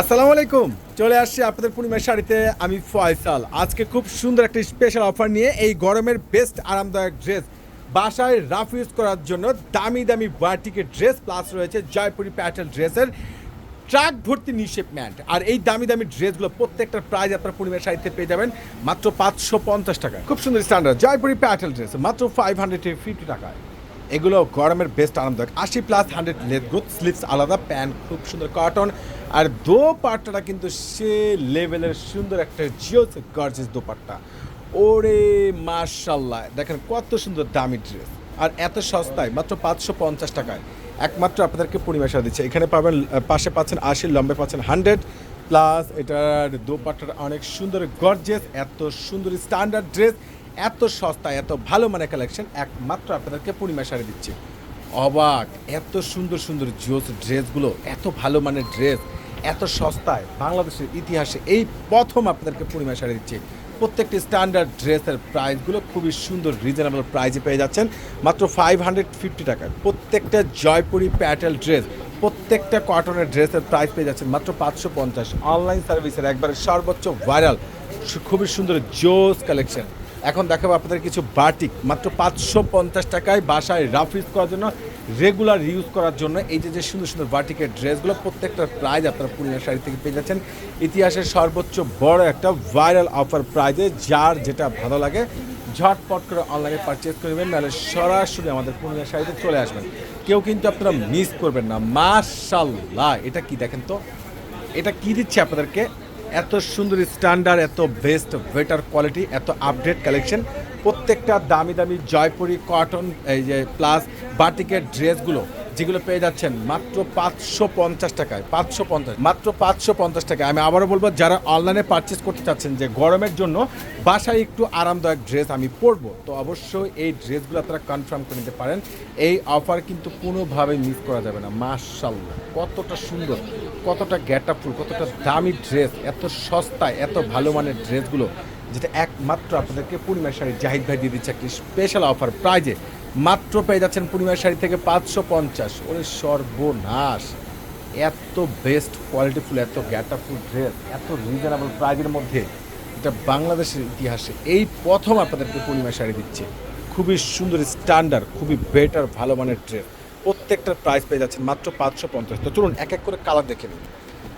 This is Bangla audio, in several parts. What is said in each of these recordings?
আসসালামু আলাইকুম। চলে আসছি আপনাদের পূর্ণিমার শাড়িতে, আমি ফয়সাল। আজকে খুব সুন্দর একটা স্পেশাল অফার নিয়ে এই গরমের বেস্ট আরামদায়ক ড্রেস বাসায় রাফ ইউজ করার জন্য দামি দামি বাটিকের ড্রেস প্লাস রয়েছে জয়পুরি প্যাটেল ড্রেসের ট্রাক ভর্তি নিশেপ ম্যান্ট আর এই দামি দামি ড্রেসগুলো প্রত্যেকটার প্রাইস আপনার পূর্ণিমার শাড়িতে পেয়ে যাবেন মাত্র পাঁচশো পঞ্চাশ টাকা খুব সুন্দর স্ট্যান্ডার্ড জয়পুরি প্যাটেল ড্রেস মাত্র ফাইভ হান্ড্রেড ফিফটি টাকায়। এগুলো গরমের বেস্ট আরামদায়ক। আশি প্লাস হান্ড্রেড লেদ গ্রুথ স্লিপস আলাদা প্যান্ট খুব সুন্দর কটন আর দোপাট্টাটা কিন্তু সে লেভেলের সুন্দর একটা জিও গর্জেস দোপাট্টা। ওরে মার্শাল্লাহ দেখেন কত সুন্দর দামি ড্রেস আর এত সস্তায়, মাত্র পাঁচশো পঞ্চাশ টাকায়। একমাত্র আপনাদেরকে পরিবেশা দিচ্ছে। এখানে পাবেন পাশে পাচ্ছেন আশি, লম্বে পাচ্ছেন হান্ড্রেড প্লাস এটার দোপাট্টাটা অনেক সুন্দর গর্জেস এত সুন্দর স্ট্যান্ডার্ড ড্রেস এত সস্তায় এত ভালো মানের কালেকশন একমাত্র আপনাদেরকে পূর্ণিমা শাড়ি দিচ্ছে। অবাক, এত সুন্দর সুন্দর জোস ড্রেসগুলো, এত ভালো মানের ড্রেস এত সস্তায় বাংলাদেশের ইতিহাসে এই প্রথম আপনাদেরকে পূর্ণিমা শাড়ি দিচ্ছে। প্রত্যেকটি স্ট্যান্ডার্ড ড্রেসের প্রাইসগুলো খুবই সুন্দর রিজনেবল প্রাইসে পেয়ে যাচ্ছেন। মাত্র ফাইভ হান্ড্রেড ফিফটি টাকায়। প্রত্যেকটা জয়পুরি প্যাটেল ড্রেস প্রত্যেকটা কটনের ড্রেসের প্রাইস পেয়ে যাচ্ছেন মাত্র পাঁচশো পঞ্চাশ। অনলাইন সার্ভিসের একবারে সর্বোচ্চ ভাইরাল খুবই সুন্দর জোস কালেকশন এখন দেখাবো আপনাদের কিছু বাটিক। মাত্র পাঁচশো পঞ্চাশ টাকায় বাসায় রাফ ইউজ করার জন্য রেগুলার ইউজ করার জন্য এই যে যে সুন্দর সুন্দর বাটিকের ড্রেসগুলো প্রত্যেকটার প্রাইজ আপনারা পূর্ণিমা শাড়ি থেকে পেয়ে যাচ্ছেন। ইতিহাসের সর্বোচ্চ বড় একটা ভাইরাল অফার প্রাইজে যার যেটা ভালো লাগে, ঝটপট করে অনলাইনে পারচেজ করবেন নাহলে সরাসরি আমাদের পূর্ণিমা শাড়িতে চলে আসবেন। কেউ কিন্তু আপনারা মিস করবেন না। মার্শাল্লাহ এটা কি দেখেন তো? এটা কি দিচ্ছে আপনাদেরকে? এত সুন্দর স্ট্যান্ডার্ড এত বেস্ট বেটার কোয়ালিটি এত আপডেট কালেকশন প্রত্যেকটা দামি দামি জয়পুরি কটন এই যে প্লাস বাটিকের ড্রেসগুলো যেগুলো পেয়ে যাচ্ছেন মাত্র পাঁচশো পঞ্চাশ টাকায়, পাঁচশো পঞ্চাশ, মাত্র পাঁচশো পঞ্চাশ টাকায়। আমি আবারও বলব, যারা অনলাইনে পারচেস করতে চাচ্ছেন যে গরমের জন্য, বাসায় একটু আরামদায়ক ড্রেস আমি পরবো। তো অবশ্যই এই ড্রেসগুলো আপনারা কনফার্ম করে নিতে পারেন। এই অফার কিন্তু কোনোভাবেই মিস করা যাবে না। মার্শাল্লাহ কতটা সুন্দর, কতটা গ্যাটাফুল কতটা দামি ড্রেস এত সস্তায়, এত ভালো মানের ড্রেসগুলো যেটা একমাত্র আপনাদেরকে পূর্ণিমা শাড়ি জাহিদ ভাই দিয়ে দিচ্ছে একটি স্পেশাল অফার প্রাইজে মাত্র পেয়ে যাচ্ছেন পূর্ণিমা শাড়ি থেকে পাঁচশো পঞ্চাশ। ওরে সর্বনাশ। এত বেস্ট কোয়ালিটিফুল এত গ্যাটাফুল ড্রেস এত রিজনেবল প্রাইজের মধ্যে এটা বাংলাদেশের ইতিহাসে এই প্রথম আপনাদেরকে পূর্ণিমা শাড়ি দিচ্ছে। খুবই সুন্দর স্ট্যান্ডার্ড খুবই বেটার ভালো মানের ড্রেস প্রত্যেকটার প্রাইস পেয়ে যাচ্ছেন মাত্র পাঁচশো পঞ্চাশ। তো চলুন এক এক করে কালার দেখে নিন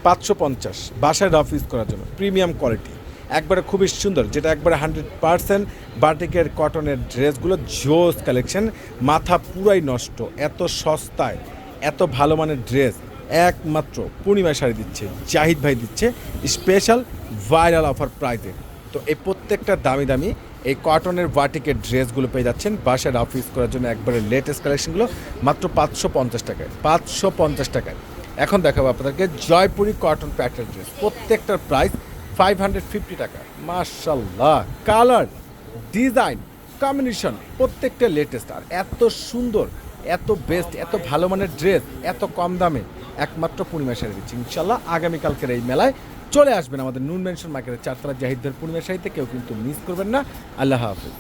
পাঁচশো পঞ্চাশ, বাসায় রাফ ইউজ করার জন্য প্রিমিয়াম কোয়ালিটি একবারে খুবই সুন্দর, যেটা একবারে হান্ড্রেড পার্সেন্ট বাটিকের কটনের ড্রেসগুলো, জোস কালেকশন, মাথা পুরাই নষ্ট, এত সস্তায়, এত ভালো মানের ড্রেস, একমাত্র পূর্ণিমা শাড়ি দিচ্ছে, জাহিদ ভাই দিচ্ছে, স্পেশাল ভাইরাল অফার প্রাইজে। তো এই প্রত্যেকটা দামি দামি এই কটনের বাটিকের ড্রেসগুলো পেয়ে যাচ্ছেন, বাসার অফিস করার জন্য একবারে লেটেস্ট কালেকশনগুলো, মাত্র পাঁচশো পঞ্চাশ টাকায়, পাঁচশো পঞ্চাশ টাকায়। এখন দেখাবো আপনাদেরকে জয়পুরি কটন প্যাটার্ন ড্রেস প্রত্যেকটার প্রাইস ফাইভ হান্ড্রেড ফিফটি টাকা। মার্শাল্লাহ কালার, ডিজাইন, কম্বিনেশন, প্রত্যেকটা লেটেস্ট আর এত সুন্দর, এত বেস্ট এত ভালো মানের ড্রেস এত কম দামে একমাত্র পূর্ণিমা শাড়ি দিচ্ছি। ইনশাল্লাহ আগামীকালকের এই মেলায় চলে আসবেন আমাদের নুন মেনশন মার্কেটের চারতলা জাহিদদের পূর্ণিমা শাড়িতে, কেউ কিন্তু মিস করবেন না। আল্লাহ হাফিজ।